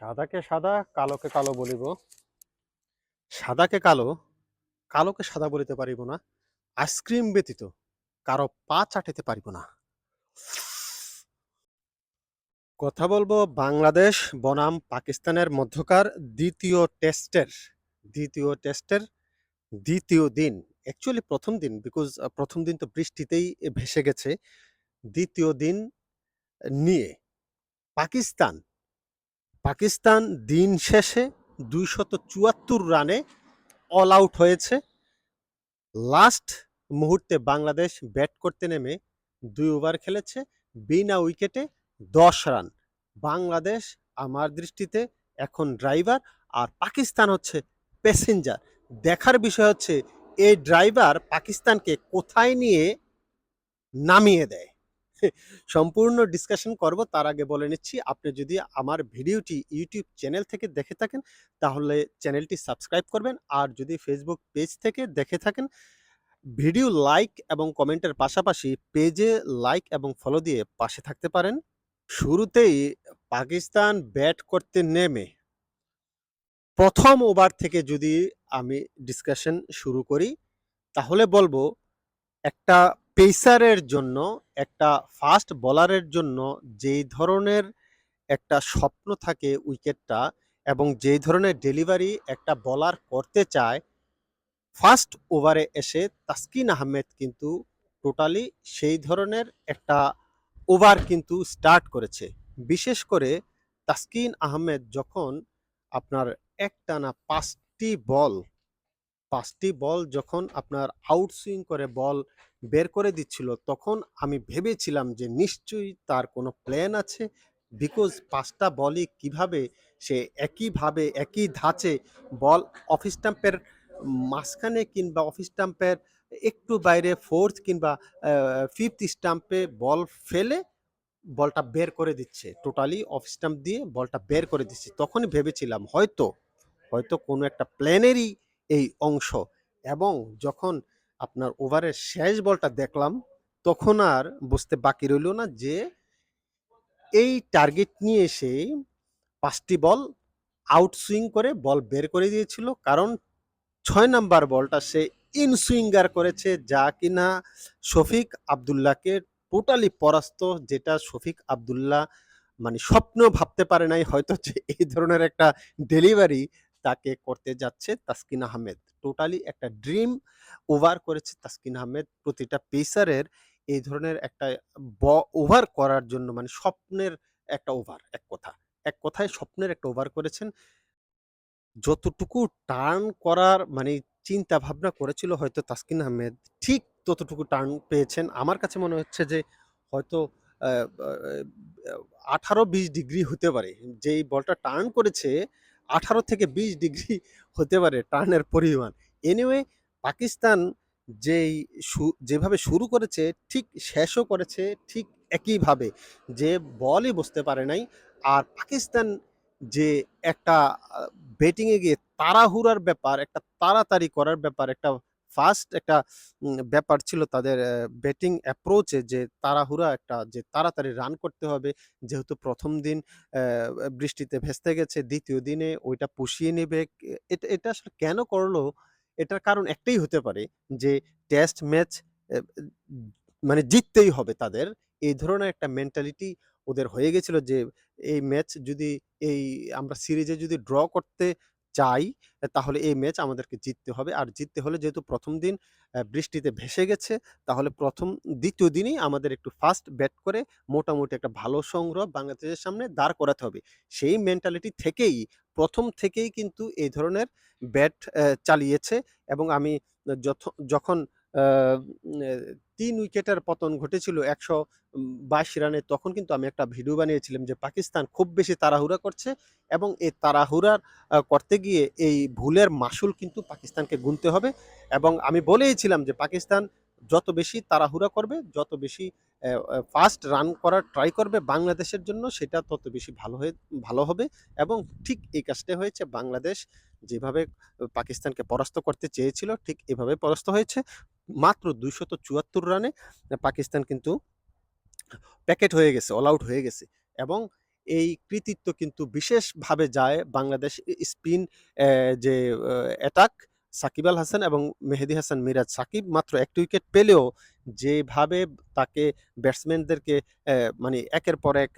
সাদাকে সাদা, কালোকে কালো বলিব। সাদাকে কালো, কালোকে সাদা বলিতে পারিব না। আইসক্রিম ব্যতীত কারও পা চাটিতে পারিব না। কথা বলব বাংলাদেশ, বনাম, পাকিস্তানের মধ্যকার দ্বিতীয় টেস্টের দ্বিতীয় টেস্টের দ্বিতীয় দিন। অ্যাকচুয়ালি প্রথম দিন বিকজ প্রথম দিন তো বৃষ্টিতেই ভেসে গেছে। দ্বিতীয় দিন নিয়ে পাকিস্তান পাকিস্তান দিন শেষে দুইশত চুয়াত্তর রানে অল আউট হয়েছে। লাস্ট মুহূর্তে বাংলাদেশ ব্যাট করতে নেমে দুই ওভার খেলেছে। বিনা উইকেটে দশ রান। বাংলাদেশ আমার দৃষ্টিতে এখন ড্রাইভার আর পাকিস্তান হচ্ছে প্যাসেঞ্জার দেখার বিষয় হচ্ছে, এই ড্রাইভার পাকিস্তানকে কোথায় নিয়ে নামিয়ে দেয়? সম্পূর্ণ ডিসকাশন করব, তার আগে বলে নিচ্ছি, আপনি যদি আমার ভিডিওটি ইউটিউব চ্যানেল থেকে দেখে থাকেন, তাহলে চ্যানেলটি সাবস্ক্রাইব করবেন, আর যদি ফেসবুক পেজ থেকে দেখে থাকেন ভিডিও লাইক এবং কমেন্টের পাশাপাশি পেজে লাইক এবং ফলো দিয়ে পাশে থাকতে পারেন। শুরুতেই পাকিস্তান ব্যাট করতে নেমে। প্রথম ওভার থেকে যদি আমি ডিসকাশন শুরু করি, তাহলে বলব, একটা পেসারের জন্য, একটা ফাস্ট বোলারের জন্য যেই ধরনের একটা স্বপ্ন থাকে উইকেটটা এবং যেই ধরনের ডেলিভারি একটা বলার করতে চায় ফার্স্ট ওভারে এসে তাসকিন আহমেদ কিন্তু টোটালি সেই ধরনের একটা ওভার কিন্তু স্টার্ট করেছে। বিশেষ করে তাসকিন আহমেদ যখন আপনার একটানা পাঁচটি বল পাঁচটি বল যখন আপনার আউটসুইং করে বল বের করে দিচ্ছিল, তখন আমি ভেবেছিলাম যে নিশ্চয়ই তার কোনো প্ল্যান আছে, বিকজ পাঁচটা বলই কীভাবে সে একইভাবে, একই ধাঁচে বল অফ স্টাম্পের মাঝখানে কিংবা অফ স্টাম্পের একটু বাইরে ফোর্থ কিংবা ফিফথ স্টাম্পে বল ফেলে বলটা বের করে দিচ্ছে। টোটালি অফ স্টাম্প দিয়ে বলটা বের করে দিচ্ছে। তখনই ভেবেছিলাম হয়তো হয়তো কোনো একটা প্ল্যানেরই এই অংশ। এবং যখন আপনার ওভারের শেষ বলটা দেখলাম, তখন আর বুঝতে বাকি রইল না যে এই টার্গেট নিয়ে এসে পাঁচটি বল আউটসুইং করে বল বের করে দিয়েছিল। কারণ ছয় নাম্বার বলটা সে ইনসুইঙ্গার করেছে, যা কিনা শফিক আবদুল্লাহকে টোটালি পরাস্ত, যেটা শফিক আবদুল্লাহ মানে স্বপ্ন ভাবতে পারে নাই হয়তো যে এই ধরনের একটা ডেলিভারি তাকে করতে যাচ্ছে তাসকিন আহমেদ। টোটালি একটা ড্রিম ওভার করেছে তাসকিন আহমেদ প্রতিটা পেসারের এই ধরনের একটা ব ওভার করার জন্য মানে স্বপ্নের একটা ওভার এক কথা। এক কথায় স্বপ্নের একটা ওভার করেছেন। যতটুকু টার্ন করার মানে চিন্তা ভাবনা করেছিল হয়তো তাসকিন আহমেদ, ঠিক ততটুকু টার্ন পেয়েছেন। আমার কাছে মনে হচ্ছে যে হয়তো আঠারো বিশ ডিগ্রি হতে পারে। যেই বলটা টার্ন করেছে আঠারো থেকে বিশ ডিগ্রি হতে পারে টার্নের পরিমাণ। এনিওয়ে পাকিস্তান যেই যেভাবে শুরু করেছে, ঠিক শেষও করেছে, ঠিক একইভাবে যে বলই বসতে পারে নাই। আর পাকিস্তান যে একটা ব্যাটিংয়ে গিয়ে তাড়াহুড়ার ব্যাপার, একটা তাড়াতাড়ি করার ব্যাপার, একটা ফার্স্ট একটা ব্যাপার ছিল তাদের ব্যাটিং অ্যাপ্রোচে যে তাড়াহুড়া একটা, যে তাড়াতাড়ি রান করতে হবে। যেহেতু প্রথম দিন বৃষ্টিতে ভেস্তে গেছে, দ্বিতীয় দিনে ওইটা পুষিয়ে নেবে। এটা এটা আসলে কেন করল? এটার কারণ একটাই হতে পারে যে টেস্ট ম্যাচ মানে জিততেই হবে তাদের। এই ধরনের একটা মেন্টালিটি ওদের হয়ে গেছিল যে, এই ম্যাচ যদি, এই আমরা সিরিজে যদি ড্র করতে চাই তাহলে এই ম্যাচ আমাদেরকে জিততে হবে। আর জিততে হলে যেহেতু প্রথম দিন বৃষ্টিতে ভেসে গেছে, তাহলে প্রথম, দ্বিতীয় দিনই আমাদের একটু ফাস্ট ব্যাট করে মোটামুটি একটা ভালো সংগ্রহ বাংলাদেশের সামনে দাঁড় করাতে হবে। সেই মেন্টালিটি থেকেই, প্রথম থেকেই কিন্তু এই ধরনের ব্যাট চালিয়েছে। এবং আমি যখন তিন উইকেটের পতন ঘটেছিল একশো বাইশ রানে। তখন কিন্তু আমি একটা ভিডিও বানিয়েছিলাম যে পাকিস্তান খুব বেশি তাড়াহুড়া করছে এবং এই তাড়াহুড়ার করতে গিয়ে এই ভুলের মাসুল কিন্তু পাকিস্তানকে গুনতে হবে। এবং আমি বলেইছিলাম যে পাকিস্তান যত বেশি তাড়াহুড়া করবে, যত বেশি ফাস্ট রান করার ট্রাই করবে বাংলাদেশের জন্য, সেটা তত বেশি ভালো হয়ে, ভালো হবে। এবং ঠিক এই কাজটা হয়েছে, বাংলাদেশ যেভাবে পাকিস্তানকে পরাস্ত করতে চেয়েছিল, ঠিক এভাবে পরাস্ত হয়েছে। মাত্র দুইশত চুয়াত্তর রানে পাকিস্তান কিন্তু প্যাকেট হয়ে গেছে অল আউট হয়ে গেছে। এবং এই কৃতিত্ব কিন্তু বিশেষভাবে যায় বাংলাদেশ স্পিন যে অ্যাটাক সাকিব আল হাসান এবং মেহেদি হাসান মিরাজ। সাকিব মাত্র ১ টি উইকেট পেলেও যেভাবে তাকে ব্যাটসম্যানদেরকে মানে একের পর এক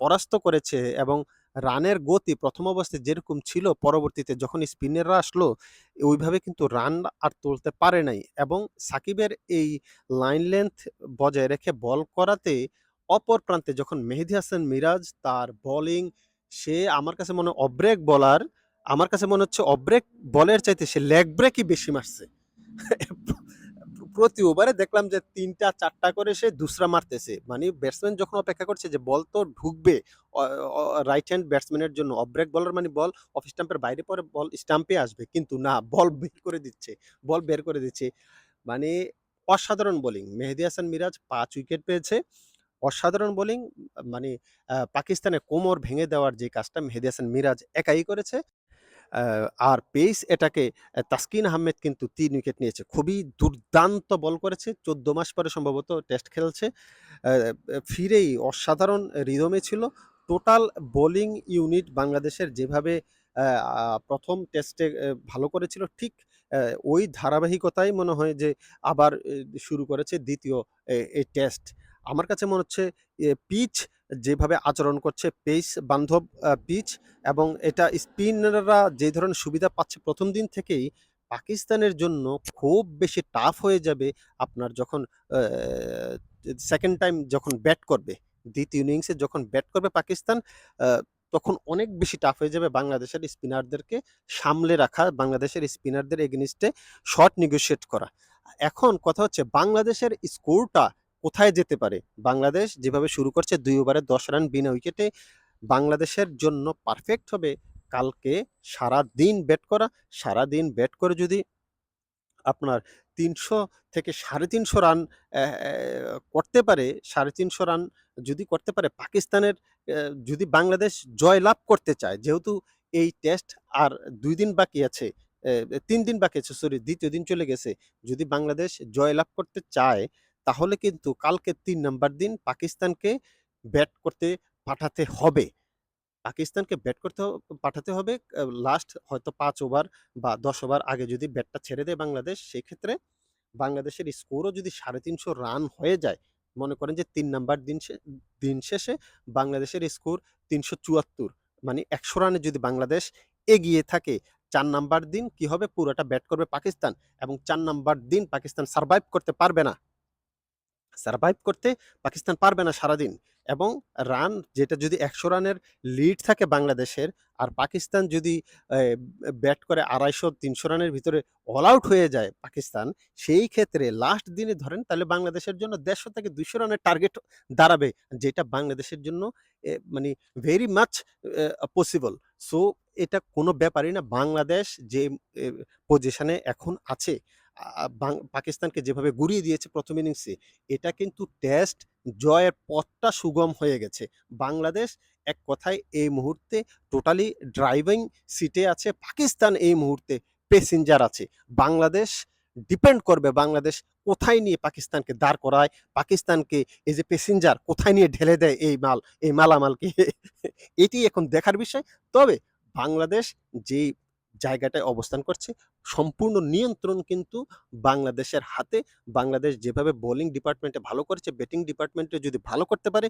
পরাস্ত করেছে এবং রানের গতি প্রথম অবস্থায় যেরকম ছিল, পরবর্তীতে যখন স্পিনাররা আসলো, ওইভাবে কিন্তু রান আর তুলতে পারে নাই এবং সাকিবের এই লাইন লেংথ বজায় রেখে বল করাতে অপর প্রান্তে যখন মেহেদি হাসান মিরাজ তার বোলিং সে আমার কাছে মনে হয় অফ ব্রেক বোলার। আমার কাছে মনে হচ্ছে অব্রেক বলের চাইতে সে লেগ ব্রেকই বেশি মারছে। প্রতি ওভারে দেখলাম যে তিনটা, চারটা করে সে দুসরা মারতেছে। মানে ব্যাটসম্যান যখন অপেক্ষা করছে যে বল তো ঢুকবে রাইট হ্যান্ড ব্যাটসম্যানের জন্য অফ ব্রেক বলার মানে বল অফ স্টাম্পের বাইরে পরে বল স্টাম্পে আসবে। কিন্তু না, বল বের করে দিচ্ছে, বল বের করে দিচ্ছে। মানে অসাধারণ বোলিং। মেহেদি হাসান মিরাজ পাঁচ উইকেট পেয়েছে। অসাধারণ বোলিং মানে পাকিস্তানে কোমর ভেঙে দেওয়ার যে কাজটা মেহেদি হাসান মিরাজ একাই করেছে। আর পেস এটাকে তাসকিন আহমেদ কিন্তু তিন উইকেট নিয়েছে। খুবই দুর্দান্ত বল করেছে। ১৪ মাস পরে সম্ভবত টেস্ট খেলছে। ফিরেই অসাধারণ রিদমে ছিল। টোটাল বোলিং ইউনিট বাংলাদেশের যেভাবে প্রথম টেস্টে ভালো করেছিল, ঠিক ওই ধারাবাহিকতাই মনে হয় যে আবার শুরু করেছে দ্বিতীয় এই টেস্ট। আমার কাছে মনে হচ্ছে পিচ যেভাবে আচরণ করছে পেস বান্ধব পিচ এবং এটা স্পিনাররা যে ধরনের সুবিধা পাচ্ছে প্রথম দিন থেকেই পাকিস্তানের জন্য খুব বেশি টাফ হয়ে যাবে আপনার যখন সেকেন্ড টাইম যখন ব্যাট করবে। দ্বিতীয় ইনিংসে যখন ব্যাট করবে পাকিস্তান তখন অনেক বেশি টাফ হয়ে যাবে বাংলাদেশের স্পিনারদেরকে সামলে রাখা, বাংলাদেশের স্পিনারদের এগেইনস্ট এ শট নেগোশিয়েট করা। এখন কথা হচ্ছে বাংলাদেশের স্কোরটা কোথায় যেতে পারে? বাংলাদেশ যেভাবে শুরু করছে দুই ওভারে ১০ রান বিনা উইকেটে বাংলাদেশের জন্য পারফেক্ট হবে কালকে সারাদিন ব্যাট করা। সারাদিন ব্যাট করে যদি আপনার ৩০০ থেকে ৩৫০ রান অ্যা অ্যা করতে পারে, ৩৫০ রান যদি করতে পারে পাকিস্তানের যদি বাংলাদেশ জয় লাভ করতে চায়, যেহেতু এই টেস্ট আর দুই দিন বাকি আছে, তিন দিন বাকি আছে সরি দ্বিতীয় দিন চলে গেছে। যদি বাংলাদেশ জয় লাভ করতে চায় তাহলে কিন্তু কালকে তিন নাম্বার দিন পাকিস্তানকে ব্যাট করতে পাঠাতে হবে। পাকিস্তানকে ব্যাট করতে পাঠাতে হবে লাস্ট হয়তো পাঁচ ওভার বা ১০ ওভার আগে যদি ব্যাটটা ছেড়ে দেয় বাংলাদেশ সেক্ষেত্রে বাংলাদেশের স্কোরও যদি ৩৫০ রান হয়ে যায়, মনে করেন যে তিন নাম্বার দিন দিন শেষে বাংলাদেশের স্কোর ৩৭৪ মানে ১০০ রানে যদি বাংলাদেশ এগিয়ে থাকে, চার নাম্বার দিন কি হবে পুরোটা ব্যাট করবে পাকিস্তান এবং চার নাম্বার দিন পাকিস্তান সারভাইভ করতে পারবে না। সারভাইভ করতে পাকিস্তান পারবে না সারাদিন এবং রান যেটা যদি ১০০ রানের লিড থাকে বাংলাদেশের আর পাকিস্তান যদি ব্যাট করে আড়াইশো তিনশো রানের ভিতরে অল আউট হয়ে যায় পাকিস্তান, সেই ক্ষেত্রে লাস্ট দিনে ধরেন তাহলে বাংলাদেশের জন্য ১৫০ থেকে ২০০ রানের টার্গেট দাঁড়াবে। যেটা বাংলাদেশের জন্য মানে ভেরি মাচ পসিবল। সো এটা কোনো ব্যাপারই না। বাংলাদেশ যে পজিশনে এখন আছে পাকিস্তানকে যেভাবে গুড়িয়ে দিয়েছে প্রথম ইনিংসে, এটা কিন্তু টেস্ট জয়ের পথটা সুগম হয়ে গেছে। বাংলাদেশ এক কথায় এই মুহূর্তে টোটালি ড্রাইভিং সিটে আছে। পাকিস্তান এই মুহূর্তে প্যাসেঞ্জার আছে। বাংলাদেশ ডিপেন্ড করবে বাংলাদেশ কোথায় নিয়ে পাকিস্তানকে দাঁড় করায়, পাকিস্তানকে এই যে প্যাসেঞ্জার কোথায় নিয়ে ঢেলে দেয় এই মাল, এই মালামালকে এটি এখন দেখার বিষয়। তবে বাংলাদেশ যেই জায়গাটায় অবস্থান করছে সম্পূর্ণ নিয়ন্ত্রণ কিন্তু বাংলাদেশের হাতে। বাংলাদেশ যেভাবে বোলিং ডিপার্টমেন্টে ভালো করেছে, ব্যাটিং ডিপার্টমেন্টে যদি ভালো করতে পারে,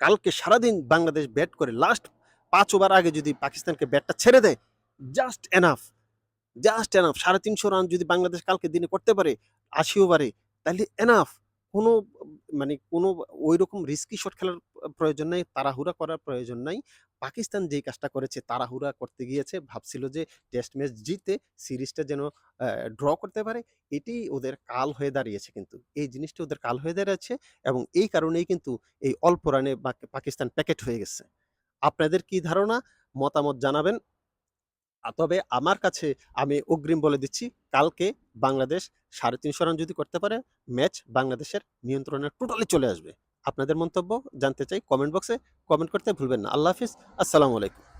কালকে সারাদিন বাংলাদেশ ব্যাট করে লাস্ট পাঁচ ওভার আগে যদি পাকিস্তানকে ব্যাটটা ছেড়ে দেয়, just enough, just enough ৩৫০ run যদি বাংলাদেশ কালকে দিনে করতে পারে ৮০ ওভারে তাহলে এনাফ। কোনো মানে কোনো ঐরকম রিস্কি শট খেলার প্রয়োজন নাই, তাড়াহুড়া করার প্রয়োজন নাই। পাকিস্তান যেই কাজটা করেছে তাড়াহুড়া করতে গিয়েছে, ভাবছিল যে টেস্ট ম্যাচ জিতে সিরিজটা যেন ড্র করতে পারে, এটিই ওদের কাল হয়ে দাঁড়িয়েছে কিন্তু। এই জিনিসটা ওদের কাল হয়ে দাঁড়িয়েছে এবং এই কারণেই কিন্তু এই অল্প রানে পাক পাকিস্তান প্যাকেট হয়ে গেছে। আপনাদের কি ধারণা? মতামত জানাবেন। তবে আমার কাছে আমি অগ্রিম বলে দিচ্ছি, কালকে বাংলাদেশ ৩৫০ রান যদি করতে পারে, ম্যাচ বাংলাদেশের নিয়ন্ত্রণে টোটালি চলে আসবে। আপনাদের মন্তব্য জানতে চাই কমেন্ট বক্সে কমেন্ট করতে ভুলবেন না। আল্লাহ হাফিজ। আসসালামু আলাইকুম।